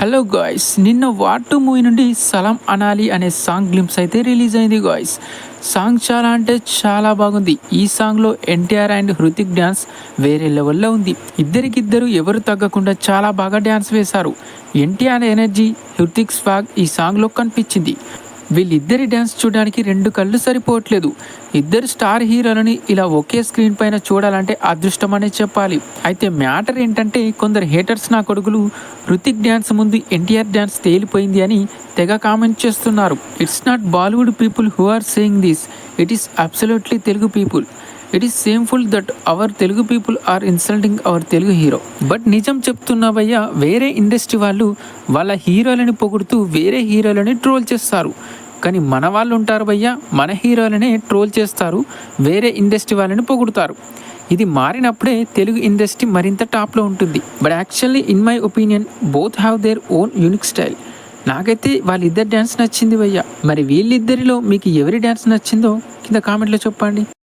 Hello guys నిన్న వాటు movie నుండి సలాం అనాలి అనే సాంగ్ గ్లిమ్స్ అయితే రిలీజ్ అయింది గాయ్స్ సాంగ్ చాలా అంటే చాలా బాగుంది. ఈ సాంగ్లో ఎన్టీఆర్ అండ్ హృతిక్ డ్యాన్స్ వేరే లెవెల్లో ఉంది. ఇద్దరికిద్దరు ఎవరు తగ్గకుండా చాలా బాగా డ్యాన్స్ వేశారు. ఎన్టీఆర్ ఎనర్జీ హృతిక్ స్వాగ్ ఈ సాంగ్లో కనిపించింది. వీళ్ళిద్దరి డ్యాన్స్ చూడడానికి రెండు కళ్ళు సరిపోవట్లేదు. ఇద్దరు స్టార్ హీరోలని ఇలా ఒకే స్క్రీన్ పైన చూడాలంటే అదృష్టం అనే చెప్పాలి. అయితే మ్యాటర్ ఏంటంటే కొందరు హేటర్స్ నా కొడుకులు రుతిక్ డ్యాన్స్ ముందు ఎన్టీఆర్ డ్యాన్స్ తేలిపోయింది అని తెగ కామెంట్ చేస్తున్నారు. It's not Bollywood people who are saying this. It is absolutely Telugu people. It is shameful that our Telugu people are insulting our Telugu hero but నిజం చెప్తున్నావయ్యా వేరే ఇండస్ట్రీ వాళ్ళు వాళ్ళ హీరోలని పొగుడుతూ వేరే హీరోలని ట్రోల్ చేస్తారు. కానీ మన వాళ్ళు ఉంటారు భయ్యా మన హీరోలనే ట్రోల్ చేస్తారు వేరే ఇండస్ట్రీ వాళ్ళని పొగుడుతారు. ఇది మారినప్పుడే తెలుగు ఇండస్ట్రీ మరింత టాప్లో ఉంటుంది. But actually in my opinion both have their own unique style నాకైతే వాళ్ళిద్దరు డ్యాన్స్ నచ్చింది భయ్యా మరి వీళ్ళిద్దరిలో మీకు ఎవరి డ్యాన్స్ నచ్చిందో కింద కామెంట్లో చెప్పండి.